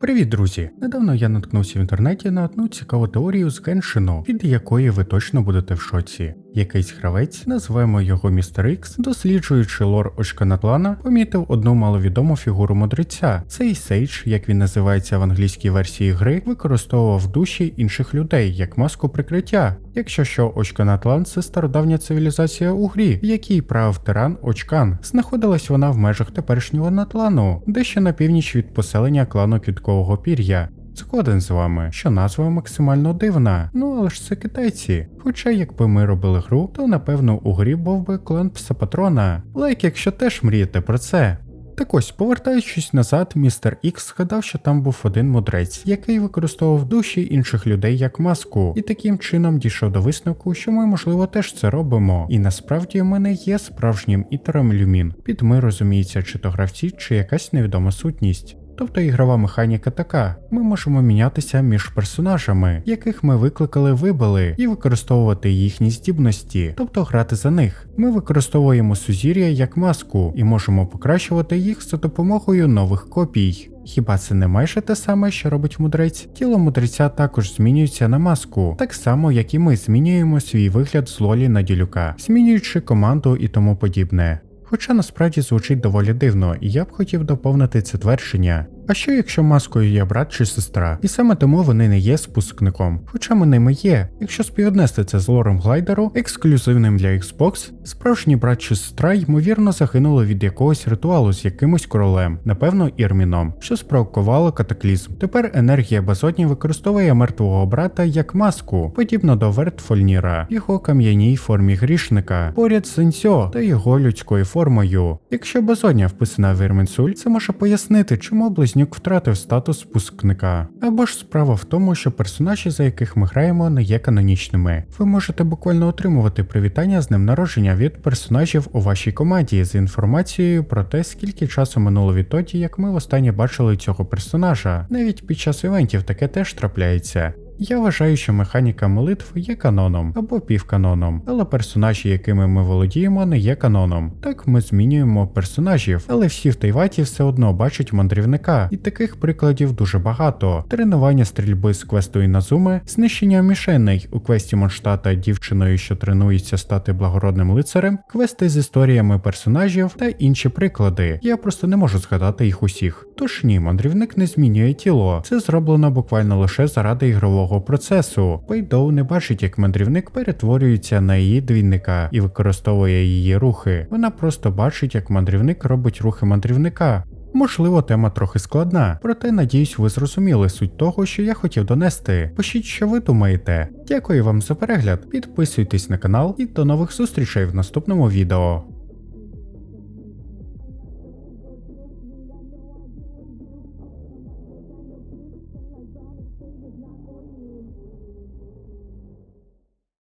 Привіт, друзі! Недавно я наткнувся в інтернеті на одну цікаву теорію з Геншину, від якої ви точно будете в шоці. Якийсь гравець, називаємо його Містер Ікс, досліджуючи лор Очканатлана, помітив одну маловідому фігуру мудреця. Цей Сейдж, як він називається в англійській версії гри, використовував душі інших людей як маску прикриття. Якщо що, Очканатлан це стародавня цивілізація у грі, в якій правив тиран Очкан. Знаходилась вона в межах теперішнього Натлану, дещо на північ від поселення клану Квіткового пір'я. Згоден з вами, що назва максимально дивна, ну але ж це китайці. Хоча якби ми робили гру, то напевно у грі був би клан Псапатрона. Лайк, якщо теж мрієте про це. Так ось, повертаючись назад, містер Ікс згадав, що там був один мудрець, який використовував душі інших людей як маску, і таким чином дійшов до висновку, що ми, можливо, теж це робимо. І насправді ми не є справжнім ітером люмін. Під ми розуміється, чи то гравці, чи якась невідома сутність. Тобто ігрова механіка така: ми можемо мінятися між персонажами, яких ми викликали, вибили, і використовувати їхні здібності, тобто грати за них. Ми використовуємо сузір'я як маску і можемо покращувати їх за допомогою нових копій. Хіба це не майже те саме, що робить мудрець? Тіло мудреця також змінюється на маску, так само як і ми змінюємо свій вигляд з лолі на ділюка, змінюючи команду і тому подібне. Хоча насправді звучить доволі дивно, і я б хотів доповнити це твердження. А що якщо маскою є брат чи сестра, і саме тому вони не є спускником, хоча ми ними є. Якщо співоднести це з лором глайдеру, ексклюзивним для Xbox, справжній брат чи сестра ймовірно загинули від якогось ритуалу з якимось королем, напевно, ірміном, що спровокувало катаклізм. Тепер енергія Базодні використовує мертвого брата як маску, подібно до Вертфольніра, його кам'яній формі грішника, поряд з Сенсьо та його людською формою. Якщо Базодня вписана в Ірменсуль, це може пояснити, чому близнюк втратив статус спускника. Або ж справа в тому, що персонажі, за яких ми граємо, не є канонічними. Ви можете буквально отримувати привітання з днем народження від персонажів у вашій команді з інформацією про те, скільки часу минуло відтоді, як ми востаннє бачили цього персонажа. Навіть під час івентів таке теж трапляється. Я вважаю, що механіка молитв є каноном або півканоном, але персонажі, якими ми володіємо, не є каноном. Так ми змінюємо персонажів, але всі в Тайваті все одно бачать мандрівника, і таких прикладів дуже багато: тренування стрільби з квесту Іназуми, знищення мішеней у квесті Монштата дівчиною, що тренується стати благородним лицарем, квести з історіями персонажів та інші приклади. Я просто не можу згадати їх усіх. Тож ні, мандрівник не змінює тіло. Це зроблено буквально лише заради ігрового процесу. Пейдоу не бачить, як мандрівник перетворюється на її двійника і використовує її рухи. Вона просто бачить, як мандрівник робить рухи мандрівника. Можливо, тема трохи складна, проте надіюсь, ви зрозуміли суть того, що я хотів донести. Пишіть, що ви думаєте. Дякую вам за перегляд, підписуйтесь на канал і до нових зустрічей в наступному відео.